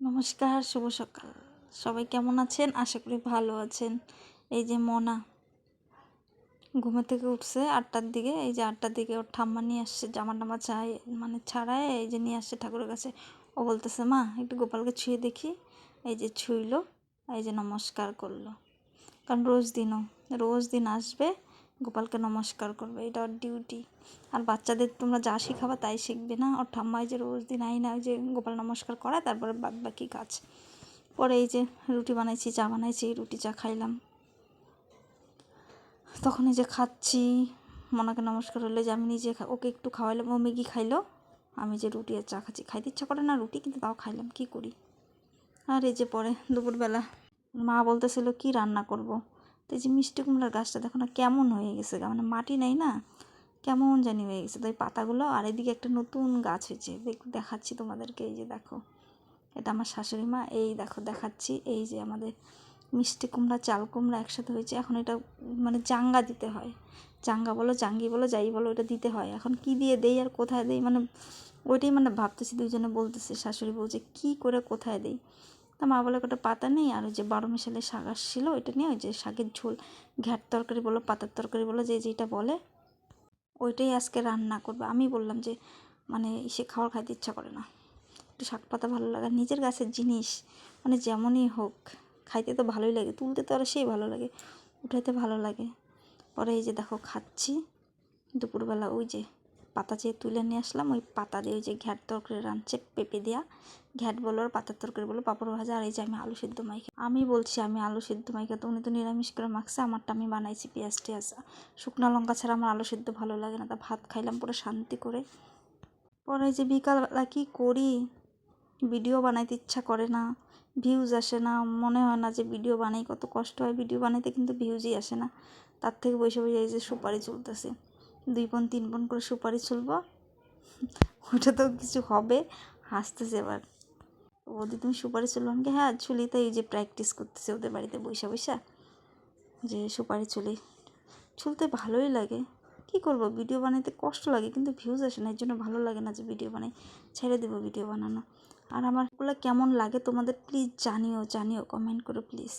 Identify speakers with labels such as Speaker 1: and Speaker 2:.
Speaker 1: নমস্কার, শুভ সকাল। সবাই কেমন আছেন? আশা করি ভালো আছেন। এই যে মনা ঘুমে থেকে উঠছে আটটার দিকে। এই যে আটটার দিকে ওর ঠাম্মা নিয়ে আসছে জামা টামা চাই মানে ছাড়ায় এই যে নিয়ে আসছে ঠাকুরের কাছে। ও বলতেছে, মা, একটু গোপালকে ছুঁয়ে দেখি। এই যে ছুঁইলো, এই যে নমস্কার করল। কারণ রোজ দিনও, রোজ দিন আসবে। গোপালকে নমস্কার করবে, এটা ওর ডিউটি আর বাচ্চাদের তোমরা যা শিখাবা তাই শিখবে না? ওর ঠাম্মাই যে রোজ দিন আই না যে গোপাল নমস্কার করায়, তারপরে বাদ বাকি কাজ। পরে এই যে রুটি বানাইছি, চা বানাইছি, রুটি, চা খাইলাম। তখন এই যে খাচ্ছি, মনাকে নমস্কার হলে যে আমি নিজে ওকে একটু খাওয়াইলাম, ও ম্যাগি খাইলো। আমি যে রুটি আর চা খাচ্ছি, খাইতে ইচ্ছা করে না রুটি, কিন্তু তাও খাইলাম, কি করি? আর এই যে পরে দুপুরবেলা মা বলতেছিল, কি রান্না করব? তো এই যে মিষ্টি কুমড়ার গাছটা দেখো না কেমন হয়ে গেছে মানে মাটি নেই না? কেমন জানি হয়ে গেছে। তো এই পাতাগুলো আর এদিকে একটা নতুন গাছ হয়েছে। দেখাচ্ছি তোমাদেরকে। এই যে দেখো, এটা আমার শাশুড়ি মা। এই দেখো, দেখাচ্ছি। এই যে আমাদের মিষ্টি কুমড়া, চাল কুমড়া একসাথে হয়েছে। এখন এটা মানে জাঙ্গা দিতে হয়। চাঙ্গা বলো জাঙ্গি বলো, যাই বলো, ওটা দিতে হয়। এখন কি দিয়ে দেই আর কোথায় দেই? মানে ওইটাই মানে ভাবতেছি দুইজনে বলতেছে, শাশুড়ি বলছে, কি করে কোথায় দেই? তা মা বলে একটা পাতা নেই, আর ওই যে বারো মিশালে শাক আসছিল, ওইটা নিয়ে ওই যে শাকের ঝোল, ঘ্যাট তরকারি বলো, পাতার তরকারি বলো, যে যেটা বলে, ওইটাই আজকে রান্না করবে। আমি বললাম যে মানে সে খাবার খাইতে ইচ্ছা করে না। একটু শাক পাতা ভালো লাগে নিজের গাছের জিনিস মানে যেমনই হোক, খাইতে তো ভালোই লাগে, তুলতে তো আর সেই ভালো লাগে, উঠাইতে ভালো লাগে। পরে এই যে দেখো, খাচ্ছি, দুপুরবেলা ওই যে পাতা চেয়ে তুলে নিয়ে আসলাম, ওই পাতা দিয়ে ওই যে ঘ্যাট তরকারি রাঁধছে, পেঁপে দেওয়া ঘ্যাট বলো আর পাতার তরকারি বলো পাপড় ভাজা, আর এই যে আমি আলু সিদ্ধ মাইকে আমি বলছি, আমি আলু সিদ্ধ মাইকে তো উনি তো নিরামিষ করে মাখছে, আমারটা আমি বানাইছি পেঁয়াজ টেয়াজ। শুকনো লঙ্কা ছাড়া আমার আলু সিদ্ধ ভালো লাগে না, তা ভাত খাইলাম পুরো শান্তি করে। পরে যে বিকালবেলা কী করি? ভিডিও বানাইতে ইচ্ছা করে না ভিউজ আসে না, মনে হয় না যে ভিডিও বানাই, কত কষ্ট হয়। ভিডিও বানাইতে কিন্তু ভিউজই আসে না। তার থেকে বসে বসে এই যে সুপারি চলতেছে। দুই পন তিন পন করে সুপারি চলবো ওটা তো কিছু হবে। হাসতেছে এবার। ওদি তুমি সুপারি চলবো আমাকে হ্যাঁ চুলি তো এই যে প্র্যাকটিস করতেছে ওদের বাড়িতে বৈশা বৈশা যে সুপারি চুলি চুলতে ভালোই লাগে। কি করব? ভিডিও বানাইতে কষ্ট লাগে, কিন্তু ভিউজ আসে না। এর জন্য ভালো লাগে না যে ভিডিও বানাই। ছেড়ে দেবো ভিডিও বানানো। আর আমারগুলো কেমন লাগে তোমাদের প্লিজ জানিও জানিও কমেন্ট করো প্লিজ